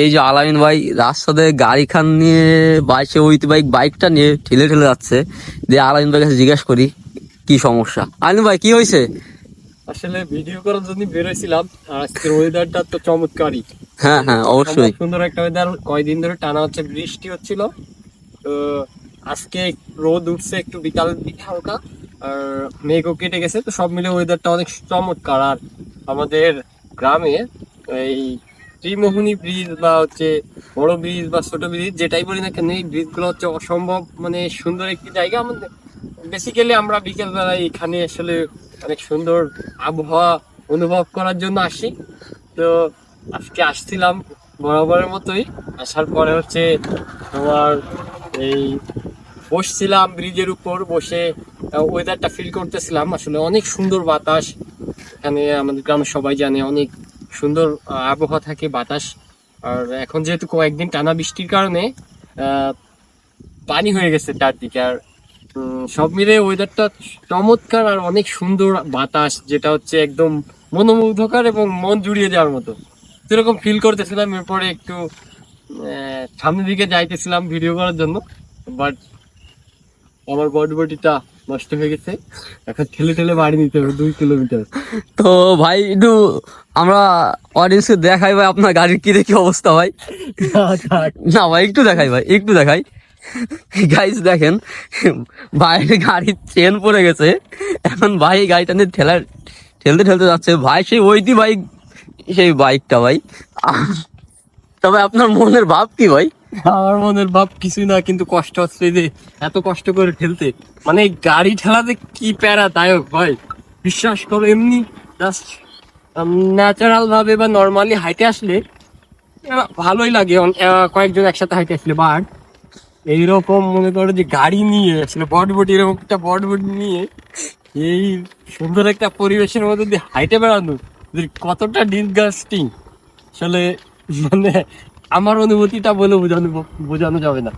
এই যে আলামিন ভাই রাস্তাতে গাড়ি খান নিয়ে বাইশে ওইতে বাইক বাইকটা নিয়ে ঠেলে ঠেলে যাচ্ছে। দিয়ে আলামিন ভাই কাছে জিজ্ঞাসা করি কি সমস্যা? আলামিন ভাই কি হয়েছে? আসলে ভিডিও করার জন্য বেরোছিলাম আর আজকের ওয়েদারটা তো চমৎকারই। হ্যাঁ হ্যাঁ অবশ্যই। সুন্দর একটা ওয়েদার কয়দিন ধরে টানা হচ্ছে বৃষ্টি হচ্ছিল। তো আজকে রোদ উঠছে একটু বিকালের দিকে হালকা আর মেঘও কেটে গেছে। তো সব মিলে ওয়েদারটা অনেক চমৎকার। আর আমাদের গ্রামে এই ত্রিমোহনী ব্রিজ বা হচ্ছে বড় ব্রিজ বা ছোট ব্রিজ, যেটাই বলি না কেন, এই ব্রিজগুলো হচ্ছে অসম্ভব মানে সুন্দর একটি জায়গা। আমাদের বেসিক্যালি আমরা বিকেলবেলায় এখানে আসলে অনেক সুন্দর আবহাওয়া অনুভব করার জন্য আসি। তো আজকে আসছিলাম বরাবরের মতোই। আসার পরে হচ্ছে তোমার এই বসছিলাম ব্রিজের উপর, বসে ওয়েদারটা ফিল করতেছিলাম। আসলে অনেক সুন্দর বাতাস। এখানে আমাদের গ্রামের সবাই জানে, অনেক সুন্দর আবহাওয়া থাকে, বাতাস। আর এখন যেহেতু কয়েকদিন টানা বৃষ্টির কারণে পানি হয়ে গেছে চারদিকে। আর সব মিলে ওয়েদারটা চমৎকার আর অনেক সুন্দর বাতাস, যেটা হচ্ছে একদম মনোমুগ্ধকর এবং মন জুড়িয়ে যাওয়ার মতো। সেরকম ফিল করতেছিলাম, এরপরে একটু সামনের দিকে যাইতেছিলাম ভিডিও করার জন্য। বাট আমার বডি বডিটা নষ্ট হয়ে গেছে। এখন ঠেলে ঠেলে বাড়ি নিতে হবে দুই কিলোমিটার। তো ভাই একটু আমরা অডিয়েন্সকে দেখাই ভাই আপনার গাড়ির কি দেখি অবস্থা ভাই? না ভাই একটু দেখাই ভাই একটু দেখাই। গাইজ দেখেন ভাইয়ের গাড়ির চেন পড়ে গেছে। এখন ভাই গাড়িটা নিয়ে ঠেলা ঠেলতে ঠেলতে যাচ্ছে। ভাই সেই ওইটি বাইক সেই বাইকটা ভাই। তবে আপনার মনের ভাব কি ভাই? আমার মনের ভাব কিছুই না, কিন্তু কষ্ট হচ্ছে যে এত কষ্ট করে ঠেলতে মানে গাড়ি ঠেলাতে কি প্যারাদায়ক ভাই। বিশ্বাস করো, এমনি জাস্ট ন্যাচারাল ভাবে বা নর্মালি হাইটে আসলে ভালোই লাগে। কয়েকজন একসাথে হাইটে আসলে বাট এইরকম মনে করো যে গাড়ি নিয়ে আসলে বট বটি এরকম একটা বট বটি নিয়ে এই সুন্দর একটা পরিবেশের মধ্যে দিয়ে হাইটে বেড়ানো কতটা ডিসগাস্টিং আসলে মানে আমার অনুভূতিটা বলে বোঝানো বোঝানো যাবে না।